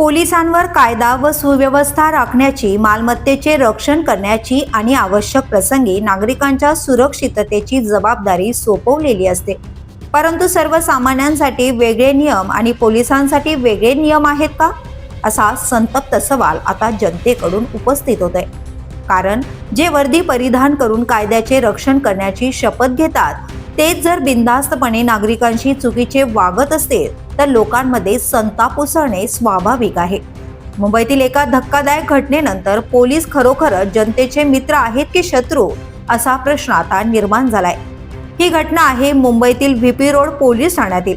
पोलिसांवर कायदा व सुव्यवस्था राखण्याची मालमत्तेचे रक्षण करण्याची आणि आवश्यक प्रसंगी नागरिकांच्या सुरक्षिततेची जबाबदारी सोपवलेली असते. परंतु सर्वसामान्यांसाठी वेगळे नियम आणि पोलिसांसाठी वेगळे नियम आहेत का? असा संतप्त सवाल आता जनतेकडून उपस्थित होत आहे कारण जे वर्दी परिधान करून कायद्याचे रक्षण करण्याची शपथ घेतात तेच जर बिनधास्तपणे नागरिकांशी चुकीचे वागत असतील तर लोकांमध्ये संताप उसळणे स्वाभाविक आहे. मुंबईतील एका धक्कादायक घटनेनंतर पोलीस खरोखरच जनतेचे मित्र आहेत की शत्रू असा प्रश्न आता निर्माण झालाय. ही घटना आहे मुंबईतील व्हीपी रोड पोलीस ठाण्यातील.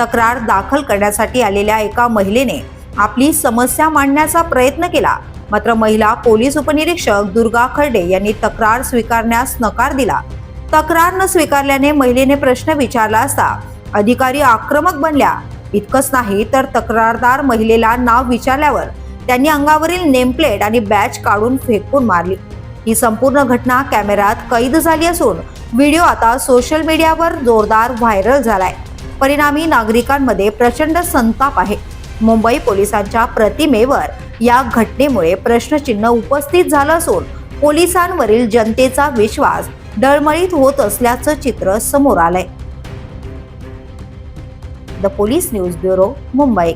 तक्रार दाखल करण्यासाठी आलेल्या एका महिलेने आपली समस्या मांडण्याचा प्रयत्न केला. मात्र महिला पोलीस उपनिरीक्षक दुर्गा खर्डे यांनी तक्रार स्वीकारण्यास नकार दिला. तक्रार न स्वीकारल्याने महिलेने प्रश्न विचारला असता अधिकारी आक्रमक बनल्या. इतकंच नाही तर तक्रारदार महिलेला नाव विचारल्यावर त्यांनी अंगावरील नेमप्लेट आणि बॅच काढून फेकून मारली. ही संपूर्ण घटना कॅमेऱ्यात कैद झाली असून व्हिडिओ आता सोशल मीडियावर जोरदार व्हायरल झालाय. परिणामी नागरिकांमध्ये प्रचंड संताप आहे. मुंबई पोलिसांच्या प्रतिमेवर या घटनेमुळे प्रश्नचिन्ह उपस्थित झालं असून पोलिसांवरील जनतेचा विश्वास डळमळीत होत असल्याचं चित्र समोर आलंय. The police news bureau Mumbai.